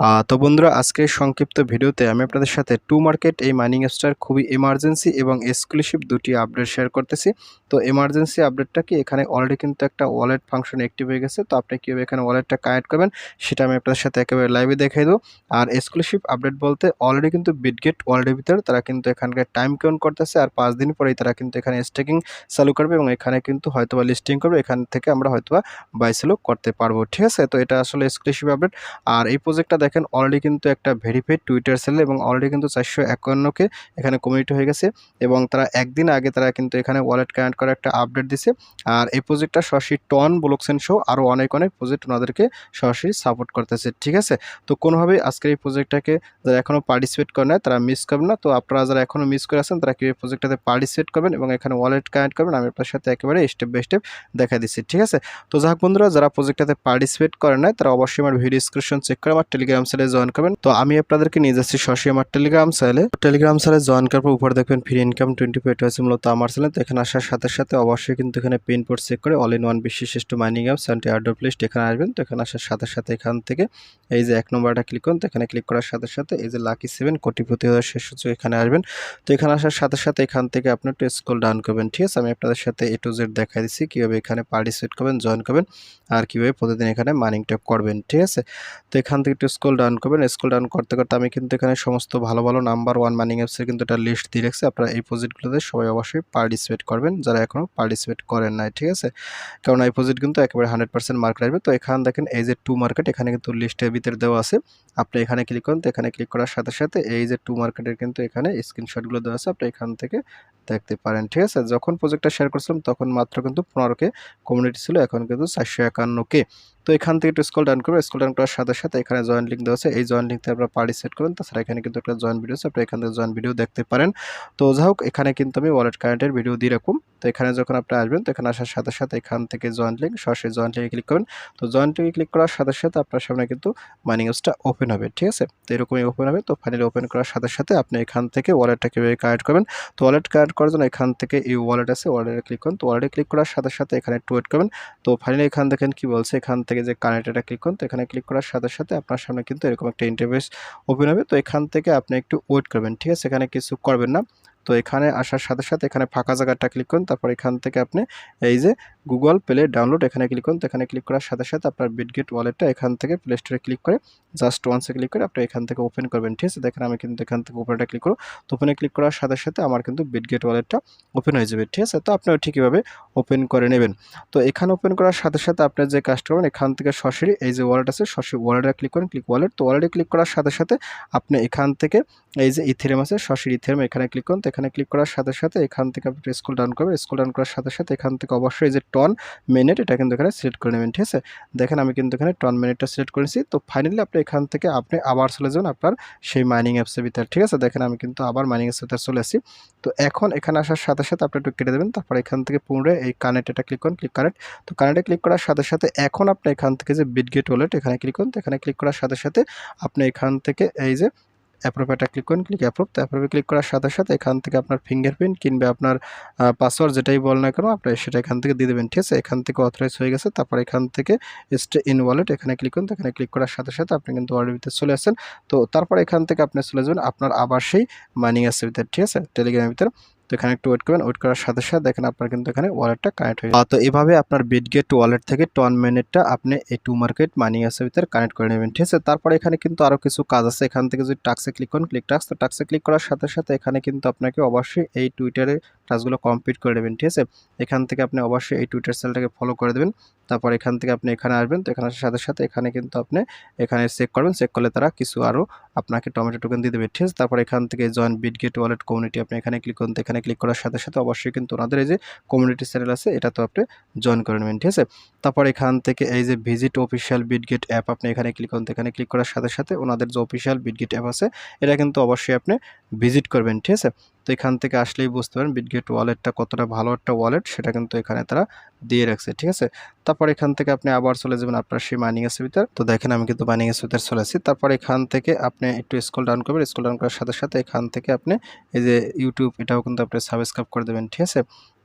তো বন্ধুরা, আজকের সংক্ষিপ্ত ভিডিওতে আমি আপনাদের সাথে টু মার্কেট, এই মাইনিং অ্যাপসটার খুবই এমার্জেন্সি এবং এক্সক্লুসিভ দুটি আপডেট শেয়ার করতেছি। তো এমার্জেন্সি আপডেটটা কি? এখানে অলরেডি কিন্তু একটা ওয়ালেট ফাংশন অ্যাক্টিভ হয়ে গেছে। তো আপনি কীভাবে এখানে ওয়ালেটটা কানেক্ট করবেন, সেটা আমি আপনাদের সাথে একেবারে লাইভে দেখাই দেবো। আর এক্সক্লুসিভ আপডেট বলতে অলরেডি কিন্তু বিটগেট ওয়ালেটের ভিতরে তারা কিন্তু এখানকার টাইম কাউন্ট করতেছে আর পাঁচ দিন পরেই তারা কিন্তু এখানে স্টেকিং চালু করবে এবং এখানে কিন্তু হয়তোবা লিস্টিং করবে। এখান থেকে আমরা হয়তোবা বাই সেলও করতে পারব। ঠিক আছে? তো এটা আসলে এক্সক্লুসিভ আপডেট আর এই প্রজেক্টটা দেখেন অলরেডি কিন্তু একটা ভেরিফাইড টুইটার সেল এবং অলরেডি কিন্তু চারশো একান্নকে এখানে কমিউনিটি হয়ে গেছে এবং তারা একদিন আগে তারা কিন্তু এখানে ওয়ালেট কানেক্ট করার একটা আপডেট দিছে। আর এই প্রজেক্টটা সরাসরি টন ব্লকসেন সহ আরও অনেক অনেক প্রজেক্ট ওনাদেরকে সরাসরি সাপোর্ট করতেছে, ঠিক আছে? তো কোনোভাবেই আজকের এই প্রজেক্টটাকে যারা এখনও পার্টিসিপেট করে না তারা মিস করবেন না। তো আপনারা যারা এখনও মিস করে আছেন, তারা কীভাবে প্রজেক্টটাতে পার্টিসিপেট করবেন এবং এখানে ওয়ালেট কানেক্ট করবেন? আমি আপনার সাথে একেবারে স্টেপ বাই স্টেপ দেখা দিচ্ছি, ঠিক আছে? তো যাক বন্ধুরা, যারা প্রজেক্টটাতে পার্টিসিপেট করে না তারা অবশ্যই আমার ভিডিও ডিসক্রিপশন চেক করে আমার টেলিগ্রাম চ্যানেলে জয়েন করবেন। তো আমি আপনাদেরকে নিয়ে যাচ্ছি সরাসরি আমার টেলিগ্রাম চ্যানেলে টেলিগ্রাম চ্যানেলে জয়েন করার পর উপরে দেখবেন ফ্রি ইনকাম টোয়েন্টি ফাইভ আছে মূলত আমার চ্যানেল তো এখানে আসার সাথে সাথে অবশ্যই কিন্তু এখানে পিন পোর্ট চেক করে অল ইন ওয়ান বিশিষ্ট mining apps and airdrop list এখানে আসবেন। তো এখানে আসার সাথে সাথে এখান থেকে এই যে এক নম্বরটা ক্লিক করুন, তো এখানে ক্লিক করার সাথে সাথে এই যে লাকি সেভেন কোটিপতি হওয়ার শেষ সূচক এখানে আসবেন। তো এখানে আসার সাথে সাথে এখান থেকে আপনি একটু স্কুল ডাউন করবেন, ঠিক আছে? আমি আপনাদের সাথে এ টু জেড দেখাই দিচ্ছি, কীভাবে এখানে পার্টিসিপেট করবেন জয়েন করবেন, আর কীভাবে প্রতিদিন এখানে মাইনিংটা করবেন, ঠিক আছে? তো এখান থেকে একটু স্কুল ডাউন করবেন, স্কুল ডাউন করতে করতে আমি কিন্তু এখানে সমস্ত ভালো ভালো নাম্বার ওয়ান মাইনিং অ্যাপসের কিন্তু একটা লিস্ট দিয়ে রাখছি। আপনারা এই প্রজেক্টগুলোতে সবাই অবশ্যই পার্টিসিপেট করবেন। যারা এখনও পার্টিসিপেট করেন নাই, ঠিক আছে? কারণ এই প্রজেক্ট কিন্তু একেবারে হান্ড্রেড পার্সেন্ট মার্ক আসবে তো এখানে দেখেন এই যে টু মার্কেট এখানে কিন্তু লিস্টের ভিতরে দেওয়া আছে। আপনি এখানে ক্লিক করেন, তো এখানে ক্লিক করার সাথে সাথে এই যে টু মার্কেটের কিন্তু এখানে স্ক্রিনশটগুলো দেওয়া আছে। আপনি এখান থেকে দেখতে পারেন, ঠিক আছে? যখন প্রজেক্টটা শেয়ার করছিলাম, তখন মাত্র কিন্তু পনেরোকে কমিউনিটি ছিল, এখন কিন্তু চারশো একান্নকে তো এখান থেকে একটু স্কল ডাউন করবে স্কল ডাউন করার সাথে সাথে এখানে জয়েন লিঙ্ক দেওয়া আছে। এই জয়েন লিঙ্কতে আপনারা পার্টিসিপেট করবেন। তাছাড়া এখানে কিন্তু একটা জয়েন ভিডিও আছে, আপনি এখান থেকে জয়েন ভিডিও দেখতে পারেন। তো যাই হোক, এখানে কিন্তু আমি ওয়ালেট কারেন্টের ভিডিও দিয়ে রাখুন তো এখানে যখন আপনি আসবেন, তো এখানে আসার সাথে সাথে এখান থেকে জয়েন লিঙ্ক সরাসরি জয়েন লিঙ্কে ক্লিক করবেন। তো জয়েন লিঙ্কে ক্লিক করার সাথে সাথে আপনার সামনে কিন্তু মাইনিং অ্যাপসটা ওপেন হবে, ঠিক আছে? তো এরকমই ওপেন হবে। তো ফাইনালি ওপেন করার সাথে সাথে আপনি এখান থেকে ওয়ালেটটা কীভাবে কানেক্ট করবেন? তো ওয়ালেট কানেক্ট করার জন্য এখান থেকে এই ওয়ালেট আছে ওয়ালেটে ক্লিক করুন। তো ওয়ালেটে ক্লিক করার সাথে সাথে এখানে একটু ওয়েট করবেন। তো ফাইনালি এখান দেখেন কি বলছে, এখান থেকে যে কানেক্টেডটা ক্লিক করুন, তো এখানে ক্লিক করার সাথে সাথে আপনার সামনে কিন্তু এরকম একটা ইন্টারভেস ওপেন হবে। তো এখান থেকে আপনি একটু ওয়েট করবেন, ঠিক আছে? এখানে কিছু করবেন না। তো এখানে আসার সাথে সাথে এখানে ফাঁকা জায়গাটা ক্লিক করুন। তারপর এখান থেকে আপনি এই যে গুগল প্লে ডাউনলোড এখানে ক্লিক করুন। এখানে ক্লিক করার সাথে সাথে আপনার বিটগেট ওয়ালেটটা এখান থেকে প্লে স্টোরে ক্লিক করে জাস্ট ওয়ান্সে ক্লিক করে আপনি এখান থেকে ওপেন করবেন। ঠিক আছে? দেখেন আমি কিন্তু এখান থেকে ওপেনটা ক্লিক করব। তো ওপেনে ক্লিক করার সাথে সাথে আমার কিন্তু বিটগেট ওয়ালেটটা ওপেন হয়ে যাবে। ঠিক আছে? তো আপনিও ঠিকইভাবে ওপেন করে নেবেন। তো এখানে ওপেন করার সাথে সাথে আপনার যে কাজটা করবেন, এখান থেকে সরাসরি এই যে ওয়ালেট আছে, সরাসরি ওয়ালেটে ক্লিক করেন। ক্লিক ওয়ালেট তো ওয়ালেটে ক্লিক করার সাথে সাথে আপনি এখান থেকে এই যে ইথেরিয়াম আছে, সরাসরি ইথেরিয়াম এখানে ক্লিক করুন। তো এখানে ক্লিক করার সাথে সাথে এখান থেকে আপনি স্কুল ডাউন করবেন। স্কুল ডাউন করার সাথে সাথে এখান থেকে অবশ্যই যে টন মিনিট এটা কিন্তু এখানে সিলেক্ট করে নেবেন, ঠিক আছে? দেখেন আমি কিন্তু এখানে টন মিনিটটা সিলেক্ট করেছি তো ফাইনালি আপনি এখান থেকে আপনি আবার চলে যাবেন আপনার সেই মাইনিং অ্যাপসের ভিতরে, ঠিক আছে? দেখেন আমি কিন্তু আবার মাইনিং অ্যাপসের ভিতরে চলে আসি তো এখন এখানে আসার সাথে সাথে আপনি একটু কেটে দেবেন, তারপর এখান থেকে পুনরায় এই কানেক্ট এটা ক্লিক করুন ক্লিক কানেক্ট তো কানেক্টে ক্লিক করার সাথে সাথে এখন আপনি এখান থেকে যে বিটগেট ওয়ালেট এখানে ক্লিক করুন, তো এখানে ক্লিক করার সাথে সাথে আপনি এখান থেকে এই যে অ্যাপ্রুভ এটা ক্লিক করুন ক্লিক অ্যাপ্রুভ তো অ্যাপ্রুভে ক্লিক করার সাথে সাথে এখান থেকে আপনার ফিঙ্গারপ্রিন্ট কিংবা আপনার পাসওয়ার্ড যেটাই বল না কেন, আপনি সেটা এখান থেকে দিয়ে দেবেন, ঠিক আছে? এখান থেকে অথরাইজ হয়ে গেছে, তারপর এখান থেকে স্টে ইন ওয়ালেট এখানে ক্লিক করুন এখানে ক্লিক করার সাথে সাথে আপনি কিন্তু ওয়ালেটের ভিতরে চলে আসেন তো তারপর এখান থেকে আপনি চলে যাবেন, আপনার আবার সেই মাইনিং অ্যাপসের ভিতরে ঠিক আছে? টেলিগ্রামের ভিতরে। তো এখানে একটু ওয়েট করবেন ওয়েট করার সাথে সাথে দেখেন আপনার কিন্তু এখানে ওয়ালেটটা কানেক্ট হয়ে তো এভাবে আপনার বিটগেট ওয়ালেট থেকে টন মিনিটটা আপনি এই টু মার্কেট মানি অ্যাসের ভিতরে কানেক্ট করে নেবেন, ঠিক আছে? তারপরে এখানে কিন্তু আরও কিছু কাজ আছে, এখান থেকে যদি টাক্সে ক্লিক করেন ক্লিক টাক্স তো টাক্সে ক্লিক করার সাথে সাথে এখানে কিন্তু আপনাকে অবশ্যই এই টুইটারে টাস্কগুলো কমপ্লিট করে নেবেন, ঠিক আছে? এখান থেকে আপনি অবশ্যই এই টুইটার সেলটাকে ফলো করে দেবেন। তারপর এখান থেকে আপনি এখানে আসবেন, তো এখানে আসার সাথে সাথে এখানে কিন্তু আপনি এখানে চেক করবেন। চেক করলে তারা কিছু আরও আপনাকে টমেটো টোকেন দিয়ে দেবে, ঠিক আছে? তারপর এখান থেকে জয়েন বিটগেট ওয়ালেট কমিউনিটি আপনি এখানে ক্লিক করুন এখানে ক্লিক করার সাথে সাথে অবশ্যই কিন্তু ওনাদের এই যে কমিউনিটি চ্যানেল আছে, এটা তো আপনি জয়েন করে নেবেন, ঠিক আছে? তারপর এখান থেকে এই যে ভিজিট অফিসিয়াল বিটগেট অ্যাপ আপনি এখানে ক্লিক করুন এখানে ক্লিক করার সাথে সাথে ওনাদের যে অফিসিয়াল বিটগেট অ্যাপ আছে, এটা কিন্তু অবশ্যই আপনি ভিজিট করবেন, ঠিক আছে? তো এখান থেকে আসলেই বুঝতে পারেন বিটগেট ওয়ালেটটা কতটা ভালো একটা ওয়ালেট সেটা কিন্তু এখানে তারা দিয়ে রাখছে, ঠিক আছে? তারপর এখান থেকে আপনি আবার চলে যাবেন আপনার সেই মাইনিং এর ভিতর তো দেখেন আমি কিন্তু মাইনিং এর ভিতর চলে আসি তারপর এখান থেকে আপনি একটু স্ক্রল ডাউন করবেন স্ক্রল ডাউন করার সাথে সাথে এখান থেকে আপনি এই যে ইউটিউব এটাও কিন্তু আপনি সাবস্ক্রাইব করে দেবেন, ঠিক আছে?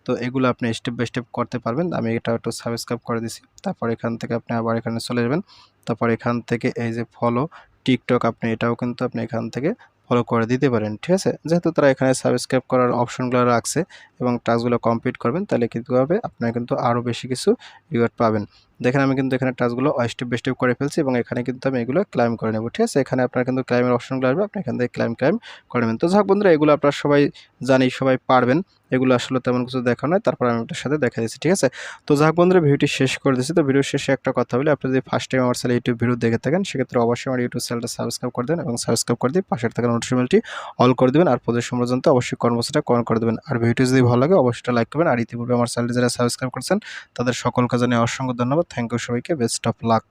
তো এগুলো আপনি স্টেপ বাই স্টেপ করতে পারবেন। আমি এটা একটু সাবস্ক্রাইব করে দিছি। তারপর এখান থেকে আপনি আবার এখানে চলে যাবেন। তারপর এখান থেকে এই যে ফলো টিকটক আপনি এটাও কিন্তু আপনি এখান থেকে ফলো করে দিতে পারেন, ঠিক আছে? যেহেতু তারা এখানে সাবস্ক্রাইব করার অপশনগুলো রাখছে এবং টাস্কগুলো কমপ্লিট করবেন, তাহলে কিন্তু হবে আপনারা কিন্তু আরও বেশি কিছু রিওয়ার্ড পাবেন। দেখেন আমি কিন্তু এখানে টাচগুলো স্টেপ বাই স্টেপ করে ফেলছি এবং এখানে কিন্তু আমি এগুলো ক্লাইম করে নেব, ঠিক আছে? এখানে আপনার কিন্তু ক্লাইমের অপশনগুলো আসবে, আপনি এখান থেকে ক্লাইম ক্লাইম করে নেবেন। তো যাক বন্ধুরা, এগুলো আপনারা সবাই জানি, সবাই পারবেন। এগুলো আসলে তেমন কিছু দেখা নয়, তারপর আমি আপনার সাথে দেখা দিচ্ছি, ঠিক আছে? তো যাক বন্ধুরা, ভিডিওটি শেষ করে দিচ্ছি। তো ভিডিও শেষে একটা কথা বলি, আপনি যদি ফার্স্ট টাইম আমার চ্যানেল ইউটিউব ভিডিও দেখে থাকেন, সেক্ষেত্রে অবশ্যই আমার ইউটিউব চ্যানেলটা সাবস্ক্রাইব করে দেন এবং সাবস্ক্রাইব করে দিয়ে পাশের থাকা নোটিফিকেশনটি অল করে দেবেন, আর প্রদেশ পর্যন্ত অবশ্যই কর্মসূচিটা কমেন্ট করে দেবেন। আর ভিডিও যদি ভালো লাগে, অবশ্যই লাইক করবেন। আর ইতিপূর্বে আমার চ্যানেলটি যারা সাবস্ক্রাইব করছেন, তাদের সকলকে জানিয়ে অসংখ্য ধন্যবাদ। থ্যাংক ইউ সবাইকে বেস্ট অফ লাক